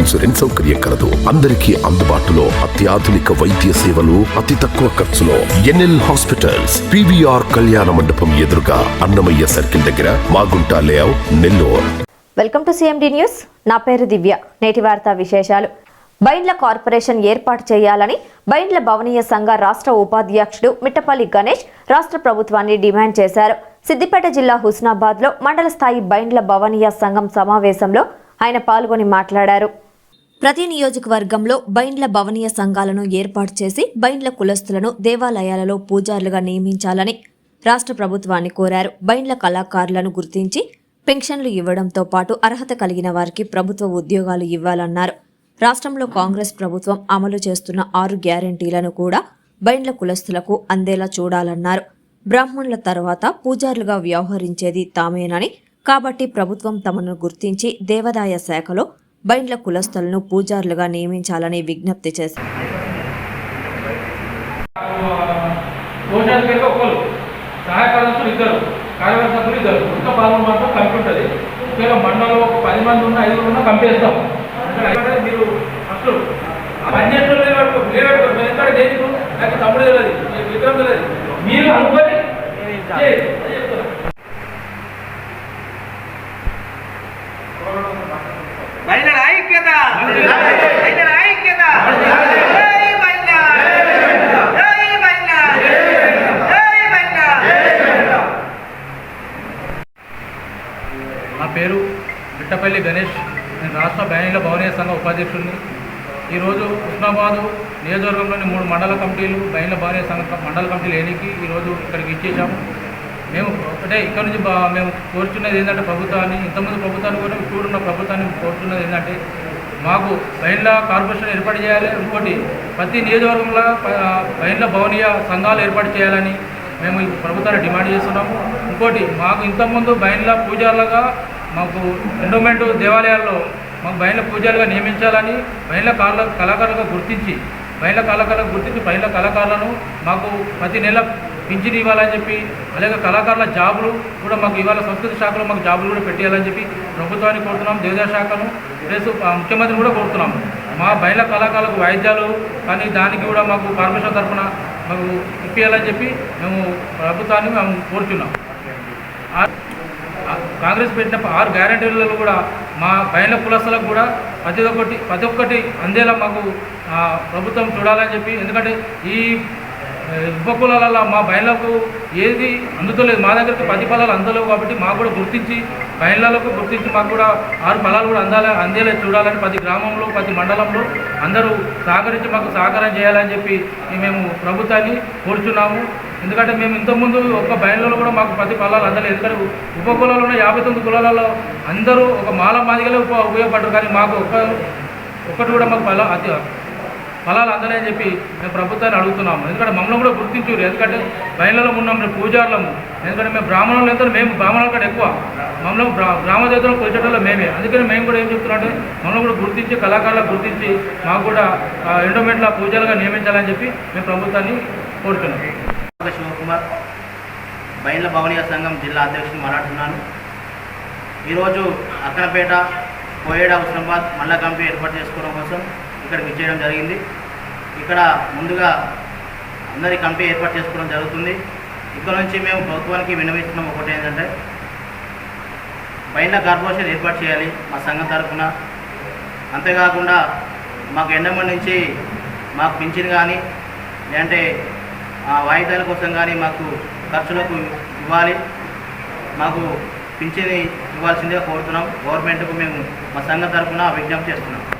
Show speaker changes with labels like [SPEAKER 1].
[SPEAKER 1] Insurance సౌకర్యం కలదు. అందరికీ అందుబాటులో అత్యాధునిక వైద్య సేవలు అతి తక్కువ ఖర్చులో ఎన్ఎల్ హాస్పిటల్స్ పివిఆర్ కళ్యాణ మండపం ఎదురుగా అన్నమయ్య సర్కిల్ దగ్గర Magunta layout Nellore.
[SPEAKER 2] Welcome to CMD news. నా పేరు దివ్య. నేటి వార్తా విశేషాలు. బైండ్ల కార్పొరేషన్ ఏర్పాటు చేయాలని బైండ్ల భవనీయ సంఘ రాష్ట్ర ఉపాధ్యక్షుడు మిట్టపల్లి గణేష్ రాష్ట్ర ప్రభుత్వాన్ని డిమాండ్ చేశారు. సిద్దిపేట జిల్లా హుస్నాబాద్లో మండల స్థాయి బైండ్ల భవనీయ సంఘం సమావేశంలో ఆయన పాల్గొని మాట్లాడారు. ప్రతి నియోజకవర్గంలో బైండ్ల భవనీయ సంఘాలను ఏర్పాటు చేసి బైండ్ల కులస్తులను దేవాలయాలలో పూజారులుగా నియమించాలని రాష్ట్ర ప్రభుత్వాన్ని కోరారు. బైండ్ల కళాకారులను గుర్తించి పెన్షన్లు ఇవ్వడంతో పాటు అర్హత కలిగిన వారికి ప్రభుత్వ ఉద్యోగాలు ఇవ్వాలన్నారు. రాష్ట్రంలో కాంగ్రెస్ ప్రభుత్వం అమలు చేస్తున్న ఆరు గ్యారంటీలను కూడా బైండ్ల కులస్తులకు అందేలా చూడాలన్నారు. బ్రాహ్మణుల తర్వాత పూజారులుగా వ్యవహరించేది తామేనని కాబట్టి ప్రభుత్వం తమను గుర్తించి దేవాదాయ శాఖలో బైండ్ల కులస్తులను పూజారులుగా నియమించాలని విజ్ఞప్తి చేశారు.
[SPEAKER 3] మండలంలో పది మంది ఉన్న ఐదు కంపేస్తాం. మీరు అసలు పన్నెండు లేవడుకో లేవడుకో దేనికి నాకు తమ్ముడు తెలియదు తెలియదు. మీరు నరేష్ నేను రాష్ట్ర బ్యానీల భవనీయ సంఘ ఉపాధ్యక్షుడిని. ఈరోజు ఉస్మాబాదు నియోజకవర్గంలోని మూడు మండల కమిటీలు బయల భవనీయ సంఘ మండల కమిటీలు ఎన్నికి ఈరోజు ఇక్కడికి ఇచ్చేసాము మేము ఒకటే ఇక్కడ నుంచి మేము కోరుచున్నది ఏంటంటే ప్రభుత్వాన్ని ఇంతకుముందు ప్రభుత్వాన్ని కూడా ఇప్పుడున్న ప్రభుత్వాన్ని కోరుచున్నది ఏంటంటే మాకు బయళ్ళ కార్పొరేషన్ ఏర్పాటు చేయాలి ఇంకోటి ప్రతి నియోజకవర్గంలో ప- బయళ్ళ భవనీయ సంఘాలు ఏర్పాటు చేయాలని మేము ప్రభుత్వాన్ని డిమాండ్ చేస్తున్నాము. ఇంకోటి మాకు ఇంతకుముందు బయళ్ళ పూజారులుగా మాకు ఎండోమెంట్ దేవాలయాల్లో మాకు బయళ్ళ పూజలుగా నియమించాలని మహిళ కళ కళాకారులుగా గుర్తించి మహిళ కళాకారులకు గుర్తించి మహిళ కళాకారులను మాకు ప్రతి నెల పింఛన్ ఇవ్వాలని చెప్పి అలాగే కళాకారుల జాబులు కూడా మాకు ఇవాళ సంస్కృతి శాఖలో మాకు జాబులు కూడా పెట్టేయాలని చెప్పి ప్రభుత్వాన్ని కోరుతున్నాం దేవదా శాఖను ప్లస్ ముఖ్యమంత్రిని కూడా కోరుతున్నాం. మా బయల కళాకారులకు వాయిద్యాలు కానీ దానికి కూడా మాకు కార్పొరేషన్ తరఫున మాకు ఇప్పించాలని చెప్పి మేము ప్రభుత్వాన్ని మేము కోరుతున్నాం కాంగ్రెస్ పెట్టిన ఆరు గ్యారంటీలలో కూడా మా బయల కులసలకు కూడా ప్రతి ఒక్కటి ప్రతి ఒక్కటి అందేలా మాకు ప్రభుత్వం చూడాలని చెప్పి ఎందుకంటే ఈ ఉపకులాలలో మా బయలకు ఏది అందుతలేదు. మా దగ్గరికి పది ఫలాలు అందలేవు కాబట్టి మాకు కూడా గుర్తించి బయలకు గుర్తించి మాకు కూడా ఆరు ఫలాలు కూడా అందాలి అందేలా చూడాలని ప్రతి గ్రామంలో ప్రతి మండలంలో అందరూ సహకరించి మాకు సహకారం చేయాలని చెప్పి మేము ప్రభుత్వాన్ని కోరుచున్నాము. ఎందుకంటే మేము ఇంతకుముందు ఒక్క బయలులో కూడా మాకు ప్రతి ఫలాలు అందలేదు. ఎందుకంటే ఉప కులాలు ఉన్న యాభై తొమ్మిది కులాలలో అందరూ ఒక మాల మాదిగలే ఉప ఉపయోగపడ్డారు. కానీ మాకు ఒక్క ఒక్కటి కూడా మాకు ఫల అతి ఫలాలు అందలేని చెప్పి మేము ప్రభుత్వాన్ని అడుగుతున్నాము. ఎందుకంటే మమ్మల్ని కూడా గుర్తించారు ఎందుకంటే బయలులో ఉన్నాం మేము పూజారులము. ఎందుకంటే మేము బ్రాహ్మణులు ఎంత మేము బ్రాహ్మణుల కంటే ఎక్కువ. మమ్మల్ని బ్రా బ్రాహ్మణ దేవతలు కొలిచేటోళ్ళు మేమే. అందుకని మేము కూడా ఏం చెప్తున్నామంటే మమ్మల్ని కూడా గుర్తించి కళాకారులకు గుర్తించి మాకు కూడా ఎండోమెంట్ల పూజలుగా నియమించాలని చెప్పి మేము ప్రభుత్వాన్ని కోరుతున్నాం.
[SPEAKER 4] శివకుమార్ బయళ్ళ భవనీయ సంఘం జిల్లా అధ్యక్షుడు మాట్లాడుతున్నాను ఈరోజు అక్కనపేట కోయేడ హుస్నాబాద్ మల్ల కంపెనీ ఏర్పాటు చేసుకోవడం కోసం ఇక్కడ విచ్చేయడం జరిగింది. ఇక్కడ ముందుగా అందరి కంపెనీ ఏర్పాటు చేసుకోవడం జరుగుతుంది. ఇక్కడ నుంచి మేము ప్రభుత్వానికి విన్నవిస్తున్నాం ఒకటి ఏంటంటే బయళ్ళ కార్పొరేషన్ ఏర్పాటు చేయాలి మా సంఘం తరఫున. అంతేకాకుండా మాకు ఎండమన్ నుంచి మాకు పింఛన్ కానీ లేదంటే వాయిదాల కోసం కానీ మాకు ఖర్చులకు ఇవ్వాలి. మాకు పింఛన్ ఇవ్వాల్సిందే కోరుతున్నాం. గవర్నమెంట్కు మేము మా సంఘం తరఫున విజ్ఞప్తి చేస్తున్నాం.